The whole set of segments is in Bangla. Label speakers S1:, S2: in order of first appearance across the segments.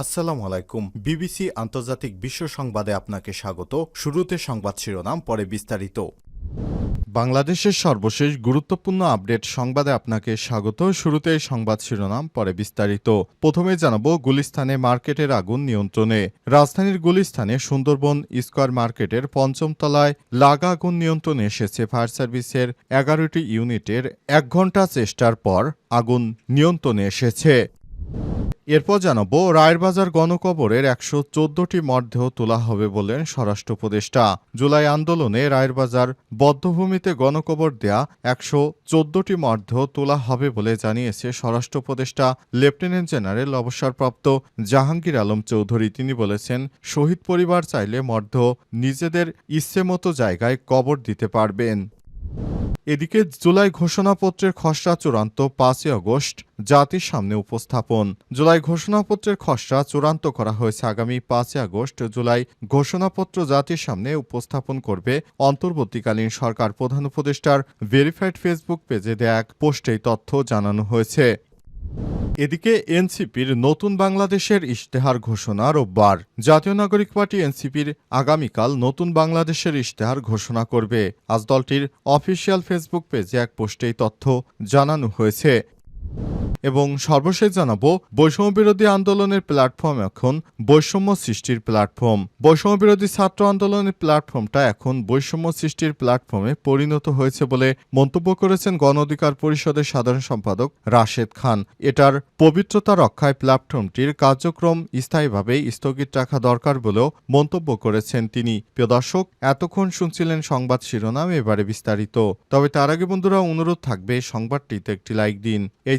S1: আসসালামু আলাইকুম। বিবিসি আন্তর্জাতিক বিশ্ব সংবাদে আপনাকে স্বাগত। শুরুতে সংবাদ শিরোনাম, পরে বিস্তারিত। বাংলাদেশের সর্বশেষ গুরুত্বপূর্ণ আপডেট সংবাদে আপনাকে স্বাগত। শুরুতে সংবাদ শিরোনাম, পরে বিস্তারিত। প্রথমে জানাব গুলিস্তানে মার্কেটের আগুন নিয়ন্ত্রণে। রাজধানীর গুলিস্তানে সুন্দরবন স্কয়ার মার্কেটের পঞ্চম তলায় লাগা আগুন নিয়ন্ত্রণে এসেছে ফায়ার সার্ভিসের এগারোটি ইউনিটের এক ঘণ্টা চেষ্টার পর আগুন নিয়ন্ত্রণে এসেছে। এরপর জানাব, রায়েরবাজার গণকবরের একশো চোদ্দটি মরদেহ তোলা হবে বলেন স্বরাষ্ট্র উপদেষ্টা। জুলাই আন্দোলনে রায়েরবাজার বদ্ধভূমিতে গণকবর দেয়া একশো চোদ্দটি মরদেহ তোলা হবে বলে জানিয়েছে স্বরাষ্ট্র উপদেষ্টা। লেফটেন্যান্ট জেনারেল অবসরপ্রাপ্ত জাহাঙ্গীর আলম চৌধুরী, তিনি বলেছেন, শহীদ পরিবার চাইলে মরদেহ নিজেদের ইচ্ছেমতো জায়গায় কবর দিতে পারবেন। এদিকে জুলাই ঘোষণাপত্রের খসড়া চূড়ান্ত পাঁচই আগস্ট জাতির সামনে উপস্থাপন। জুলাই ঘোষণাপত্রের খসড়া চূড়ান্ত করা হয়েছে আগামী পাঁচই আগস্ট। জুলাই ঘোষণাপত্র জাতির সামনে উপস্থাপন করবে অন্তর্বর্তীকালীন সরকার প্রধান উপদেষ্টার। ভেরিফাইড ফেসবুক পেজে দেয়া এক পোস্টে তথ্য জানানো হয়েছে। এদিকে এনসিপির নতুন বাংলাদেশের ইশতেহার ঘোষণা রোববার জাতীয় নাগরিক পার্টি এনসিপির আগামীকাল নতুন বাংলাদেশের ইশতেহার ঘোষণা করবে। আজ দলটির অফিসিয়াল ফেসবুক পেজে এক পোস্টেই তথ্য জানানো হয়েছে। এবং সর্বশেষ জানাব বৈষম্য বিরোধী আন্দোলনের প্ল্যাটফর্ম এখন বৈষম্য সৃষ্টির প্ল্যাটফর্ম বৈষম্য বিরোধী ছাত্র আন্দোলনের প্ল্যাটফর্মটা এখন বৈষম্য সৃষ্টির প্ল্যাটফর্মে পরিণত হয়েছে বলে মন্তব্য করেছেন গণ অধিকার পরিষদের সাধারণ সম্পাদক রাশেদ খান। এটার পবিত্রতা রক্ষায় প্ল্যাটফর্মটির কার্যক্রম স্থায়ীভাবে স্থগিত রাখা দরকার বলেও মন্তব্য করেছেন তিনি। প্রিয় দর্শক, এতক্ষণ শুনছিলেন সংবাদ শিরোনাম, এবারে বিস্তারিত। তবে তার আগে বন্ধুরা, অনুরোধ থাকবে, সংবাদটিতে একটি লাইক দিন। এই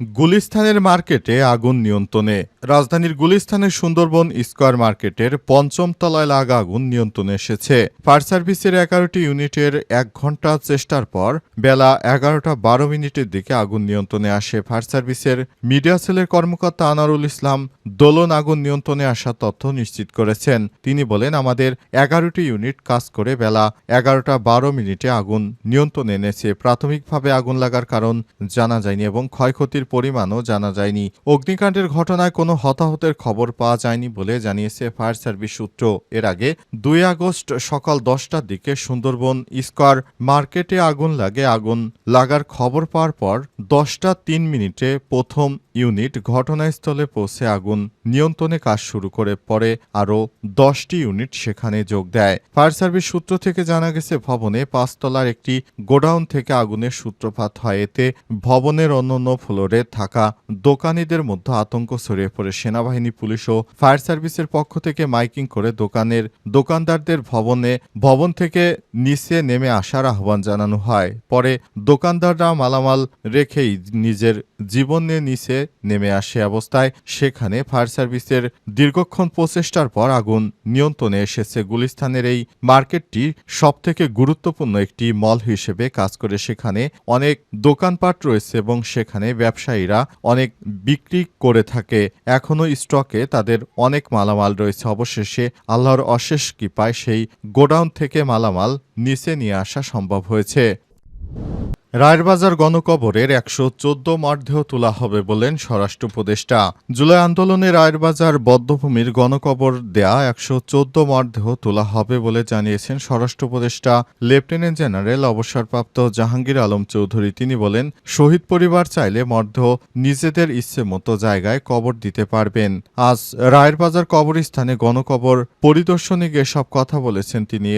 S1: গুলিস্তানের মার্কেটে আগুন নিয়ন্ত্রণে। রাজধানীর গুলিস্তানের সুন্দরবন স্কোয়ার মার্কেটের পঞ্চম তলায় লাগা আগুন নিয়ন্ত্রণে এসেছে। ফায়ার সার্ভিসের এগারোটি ইউনিটের এক ঘণ্টা চেষ্টার পর বেলা এগারোটা বারো মিনিটের দিকে আগুন নিয়ন্ত্রণে আসে। ফায়ার সার্ভিসের মিডিয়া সেলের কর্মকর্তা আনারুল ইসলাম দোলন আগুন নিয়ন্ত্রণে আসা তথ্য নিশ্চিত করেছেন। তিনি বলেন, আমাদের এগারোটি ইউনিট কাজ করে বেলা এগারোটা বারো মিনিটে আগুন নিয়ন্ত্রণে এনেছে। প্রাথমিকভাবে আগুন লাগার কারণ জানা যায়নি এবং ক্ষয়ক্ষতির পরিমাণও জানা যায়নি। অগ্নিকাণ্ডের ঘটনায় কোনো হতাহতের খবর পাওয়া যায়নি বলে জানিয়েছে ফায়ার সার্ভিস সূত্র। এর আগে দুই আগস্ট সকাল দশটার দিকে সুন্দরবন স্কয়ার মার্কেটে আগুন লাগে। আগুন লাগার খবর পাওয়ার পর দশটা তিন মিনিটে প্রথম ইউনিট ঘটনাস্থলে পৌঁছে আগুন নিয়ন্ত্রণে কাজ শুরু করে, পরে আরও দশটি ইউনিট সেখানে যোগ দেয়। ফায়ার সার্ভিস সূত্র থেকে জানা গেছে, ভবনে পাঁচতলার একটি গোডাউন থেকে আগুনের সূত্রপাত হয়। এতে ভবনের অন্যান্য ফ্লোরে থাকা দোকানিদের মধ্যে আতঙ্ক ছড়িয়ে পড়ে। সেনাবাহিনী, পুলিশ ও ফায়ার সার্ভিসের পক্ষ থেকে মাইকিং করে দোকানের দোকানদারদের ভবনে, ভবন থেকে নিচে নেমে আসার আহ্বান জানানো হয়। পরে দোকানদাররা মালামাল রেখেই নিজের জীবন নিয়ে নিচে নেমে আসে অবস্থায়। সেখানে ফায়ার সার্ভিসের দীর্ঘক্ষণ প্রচেষ্টার পর আগুন নিয়ন্ত্রণে এসেছে গুলিস্তানের এই মার্কেটটি। সবথেকে গুরুত্বপূর্ণ একটি মল হিসেবে কাজ করে সেখানে অনেক দোকানপাট রয়েছে এবং সেখানে ব্যবসায়ীরা অনেক বিক্রি করে থাকে। এখনও স্টকে তাদের অনেক মালামাল রয়েছে। অবশেষে আল্লাহর অশেষ কৃপায় সেই গোডাউন থেকে মালামাল নিচে নিয়ে আসা সম্ভব হয়েছে। রায়েরবাজার গণকবরের একশো চোদ্দ মরদেহ তোলা হবে বলেন স্বরাষ্ট্র উপদেষ্টা। জুলাই আন্দোলনে রায়েরবাজার বদ্ধভূমির গণকবর দেয়া একশো চোদ্দ মরদেহ তোলা হবে বলে জানিয়েছেন স্বরাষ্ট্র উপদেষ্টা। লেফটেন্যান্ট জেনারেল, অবসরপ্রাপ্ত জাহাঙ্গীর আলম চৌধুরী। তিনি বলেন, শহীদ পরিবার চাইলে মরদেহ নিজেদের ইচ্ছে মতো জায়গায় কবর দিতে পারবেন। আজ রায়েরবাজার কবরস্থানে গণকবর পরিদর্শনে গিয়ে সব কথা বলেছেন তিনি।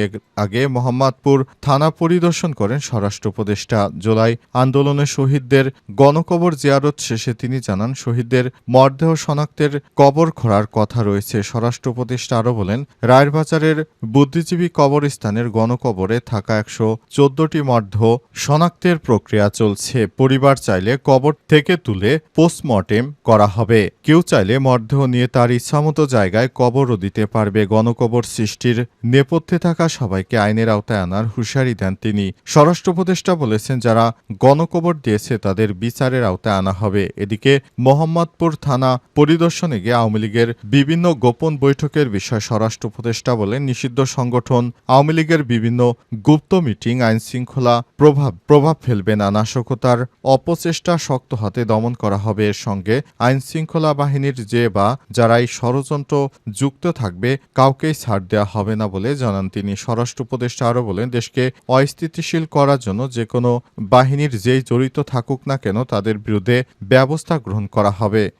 S1: আগে মোহাম্মদপুর থানা পরিদর্শন করেন স্বরাষ্ট্র উপদেষ্টা। জুলাই আন্দোলনে শহীদদের গণকবর জিয়ারত শেষে তিনি জানান, শহীদদের মরদেহ শনাক্তের কবর খোঁড়ার কথা রয়েছে। স্বরাষ্ট্র উপদেষ্টা আরও বলেন, রায়েরবাজারের বুদ্ধিজীবী কবরস্থানের গণকবরে থাকা একশো চোদ্দটি মরদেহ শনাক্তের প্রক্রিয়া চলছে। পরিবার চাইলে কবর থেকে তুলে পোস্টমর্টেম করা হবে। কেউ চাইলে মরদেহ নিয়ে তার ইচ্ছামতো জায়গায় কবরও দিতে পারবে। গণকবর সৃষ্টির নেপথ্যে থাকা সবাইকে আইনের আওতায় আনার হুঁশিয়ারি দেন তিনি। স্বরাষ্ট্র উপদেষ্টা বলেছেন যারা গণকবর দিয়েছে তাদের বিচারের আওতায় আনা হবে। এদিকে মোহাম্মদপুর থানা পরিদর্শনে গিয়ে আওয়ামী লীগের বিভিন্ন গোপন বৈঠকের বিষয় স্বরাষ্ট্র উপদেষ্টা বলেন, নিষিদ্ধ সংগঠন আওয়ামী লীগের বিভিন্ন গুপ্ত মিটিং আইন শৃঙ্খলা প্রভাব প্রভাব ফেলবে না নাশকতার অপচেষ্টা শক্ত হাতে দমন করা হবে। এর সঙ্গে আইন শৃঙ্খলা বাহিনীর যে বা যারা এই ষড়যন্ত্র যুক্ত থাকবে, কাউকেই ছাড় দেওয়া হবে না বলে জানান তিনি। স্বরাষ্ট্র উপদেষ্টা আরও বলেন, দেশকে অস্থিতিশীল করার জন্য যে কোনো বাহিনীর যেই জড়িত থাকুক না কেন তাদের বিরুদ্ধে ব্যবস্থা গ্রহণ করা হবে।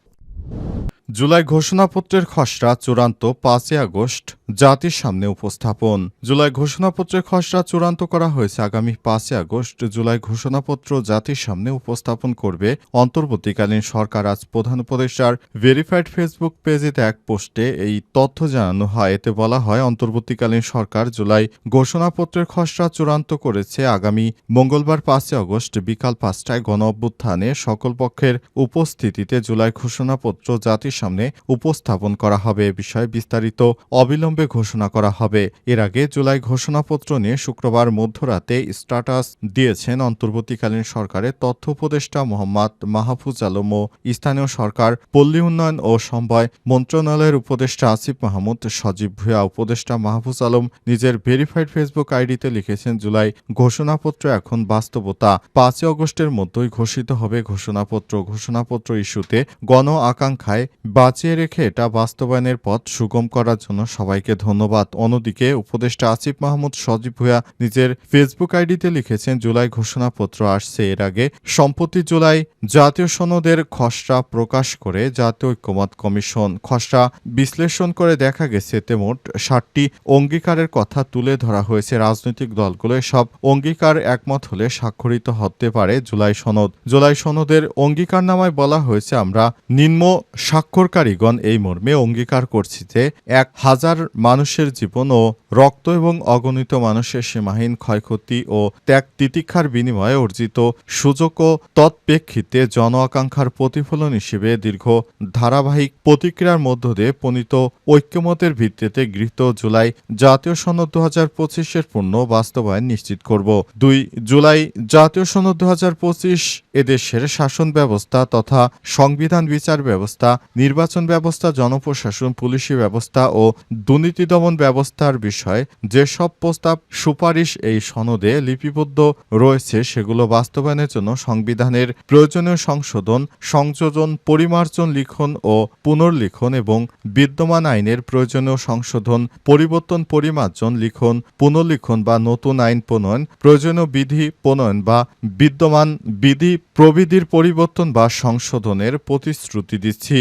S1: জুলাই ঘোষণাপত্রের খসড়া চূড়ান্ত পাঁচই আগস্ট জাতির সামনে উপস্থাপন। জুলাই ঘোষণাপত্রের খসড়া চূড়ান্ত করা হয়েছে আগামী পাঁচই আগস্ট। জুলাই ঘোষণাপত্র জাতির সামনে উপস্থাপন করবে অন্তর্বর্তীকালীন সরকার। আজ প্রধান উপদেষ্টার ভেরিফাইড ফেসবুক পেজে এক পোস্টে এই তথ্য জানানো হয়। এতে বলা হয়, অন্তর্বর্তীকালীন সরকার জুলাই ঘোষণাপত্রের খসড়া চূড়ান্ত করেছে আগামী মঙ্গলবার পাঁচই আগস্ট বিকাল পাঁচটায় গণ অভ্যুত্থানে সকল পক্ষের উপস্থিতিতে জুলাই ঘোষণাপত্র জাতির সামনে উপস্থাপন করা হবে এ বিষয়ে বিস্তারিত অবিলম্বে ঘোষণা করা হবে। এর আগে জুলাই ঘোষণাপত্র নিয়ে শুক্রবার মধ্যরাতে স্ট্যাটাস দিয়েছেন অন্তর্বর্তীকালীন সরকারের তথ্য উপদেষ্টা মোহাম্মদ মাহফুজ আলম ও স্থানীয় সরকার, পল্লী উন্নয়ন ও সমবায় মন্ত্রণালয়ের উপদেষ্টা আসিফ মাহমুদ, সজীব ভূয়া উপদেষ্টা মাহফুজ আলম নিজের ভেরিফাইড ফেসবুক আইডিতে লিখেছেন, জুলাই ঘোষণাপত্র এখন বাস্তবতা। পাঁচই অগস্টের মধ্যেই ঘোষিত হবে ঘোষণাপত্র। ঘোষণাপত্র ইস্যুতে গণ আকাঙ্ক্ষায় বাঁচিয়ে রেখে এটা বাস্তবায়নের পথ সুগম করার জন্য সবাইকে ধন্যবাদ। অন্যদিকে উপদেষ্টা আসিফ মাহমুদ সজীব ভূয়া নিজের ফেসবুক আইডিতে লিখেছেন, জুলাই ঘোষণাপত্র আসছে এর আগে। সম্প্রতি জুলাই জাতীয় সনদের খসড়া প্রকাশ করে জাতীয় ঐক্যমত কমিশন। খসড়া বিশ্লেষণ করে দেখা গেছে এতে মোট ষাটটি অঙ্গীকারের কথা তুলে ধরা হয়েছে। রাজনৈতিক দলগুলো সব অঙ্গীকার একমত হলে স্বাক্ষরিত হতে পারে জুলাই সনদ। জুলাই সনদের অঙ্গীকারনামায় বলা হয়েছে, আমরা নিম্ন স্বাক্ষরকারীগণ এই মর্মে অঙ্গীকার করছি যে এক হাজার মানুষের জীবন ও রক্ত এবং অগণিত মানুষের সীমাহীন ক্ষয়ক্ষতি ও ত্যাগ তিতিক্ষার বিনিময়ে অর্জিত সুযোগ ও তৎপ্রেক্ষিতে জন আকাঙ্ক্ষার প্রতিফলন হিসেবে দীর্ঘ ধারাবাহিক প্রতিক্রিয়ার মধ্য দিয়ে প্রণীত ঐক্যমতের ভিত্তিতে গৃহীত জুলাই জাতীয় সনদ দু হাজার পঁচিশের পূর্ণ বাস্তবায়ন নিশ্চিত করব। দুই জুলাই জাতীয় সনদ দু হাজার পঁচিশ এদেশের শাসন ব্যবস্থা তথা সংবিধান বিচার ব্যবস্থা নির্বাচন ব্যবস্থা, জনপ্রশাসন, পুলিশি ব্যবস্থা ও দুর্নীতি দমন ব্যবস্থার বিষয়ে যেসব প্রস্তাব সুপারিশ এই সনদে লিপিবদ্ধ রয়েছে সেগুলো বাস্তবায়নের জন্য সংবিধানের প্রয়োজনীয় সংশোধন, সংযোজন, পরিমার্জন লিখন ও পুনর্লিখন এবং বিদ্যমান আইনের প্রয়োজনীয় সংশোধন, পরিবর্তন পরিমার্জন লিখন, পুনর্লিখন বা নতুন আইন প্রণয়ন, প্রয়োজনীয় বিধি প্রণয়ন বা বিদ্যমান বিধি প্রবিধির পরিবর্তন বা সংশোধনের প্রতিশ্রুতি দিচ্ছি।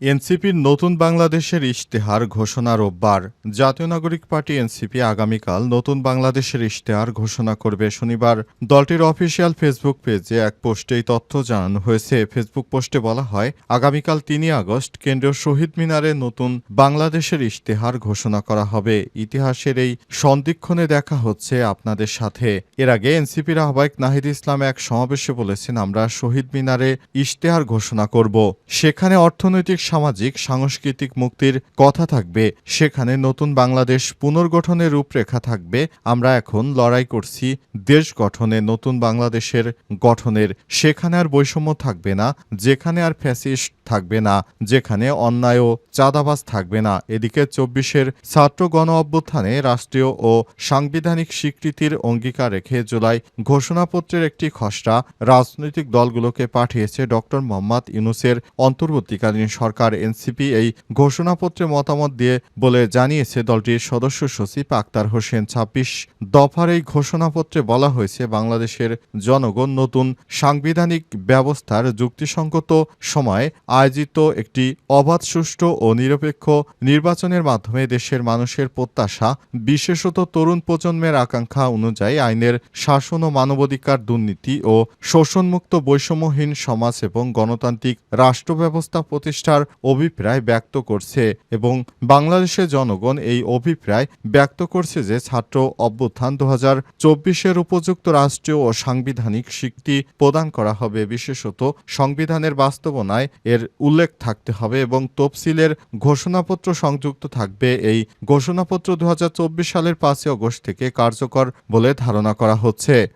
S1: এনসিপির নতুন বাংলাদেশের ইশতেহার ঘোষণা রোববার, জাতীয় নাগরিক পার্টি এনসিপি আগামীকাল নতুন বাংলাদেশের ইশতেহার ঘোষণা করবে শনিবার। দলটির অফিসিয়াল ফেসবুক পেজে এক পোস্টে এই তথ্য জানানো হয়েছে। ফেসবুক পোস্টে বলা হয়, আগামীকাল তিনই আগস্ট কেন্দ্রীয় শহীদ মিনারে নতুন বাংলাদেশের ইশতেহার ঘোষণা করা হবে। ইতিহাসের এই সন্দিক্ষণে দেখা হচ্ছে আপনাদের সাথে। এর আগে এনসিপির আহ্বায়ক নাহিদ ইসলাম এক সমাবেশে বলেছেন, আমরা শহীদ মিনারে ইশতেহার ঘোষণা করব। সেখানে অর্থনৈতিক সামাজিক, সাংস্কৃতিক মুক্তির কথা থাকবে। সেখানে নতুন বাংলাদেশ পুনর্গঠনের রূপরেখা থাকবে। আমরা এখন লড়াই করছি দেশ গঠনে, নতুন বাংলাদেশের গঠনের। সেখানে আর বৈষম্য থাকবে না, যেখানে আর ফ্যাসিস্ট থাকবে না, যেখানে অন্যায় ও চাঁদাবাজ থাকবে না। এদিকে চব্বিশের ছাত্র গণ অভ্যুত্থানে রাষ্ট্রীয় ও সাংবিধানিক স্বীকৃতির অঙ্গীকার রেখে জুলাই ঘোষণাপত্রের একটি খসড়া রাজনৈতিক দলগুলোকে পাঠিয়েছে ডক্টর মোহাম্মদ ইউনুসের অন্তর্বর্তীকালীন সরকার। এনসিপি এই ঘোষণাপত্রে মতামত দিয়ে বলে জানিয়েছে দলটির সদস্য সচিব আক্তার হোসেন ছাব্বিশ। দফার এই ঘোষণাপত্রে বলা হয়েছে, বাংলাদেশের জনগণ নতুন সাংবিধানিক ব্যবস্থার যুক্তিসঙ্গত সময়ে আয়োজিত একটি অবাধ, সুষ্ঠু ও নিরপেক্ষ নির্বাচনের মাধ্যমে দেশের মানুষের প্রত্যাশা, বিশেষত তরুণ প্রজন্মের আকাঙ্ক্ষা অনুযায়ী আইনের শাসন ও মানবাধিকার দুর্নীতি ও শোষণমুক্ত বৈষম্যহীন সমাজ এবং গণতান্ত্রিক রাষ্ট্র ব্যবস্থা প্রতিষ্ঠার অভিপ্রায় ব্যক্ত করছে এবং বাংলাদেশের জনগণ এই অভিপ্রায় ব্যক্ত করছে যে ছাত্র অভ্যুত্থান দু হাজার চব্বিশের উপযুক্ত রাষ্ট্রীয় ও সাংবিধানিক স্বীকৃতি প্রদান করা হবে। বিশেষত সংবিধানের বাস্তবনায় এর উল্লেখ থাকতে হবে এবং তফসিলের ঘোষণাপত্র সংযুক্ত থাকবে। এই ঘোষণাপত্র দু হাজার চব্বিশ সালের পাঁচই অগস্ট থেকে কার্যকর বলে ধারণা করা হচ্ছে।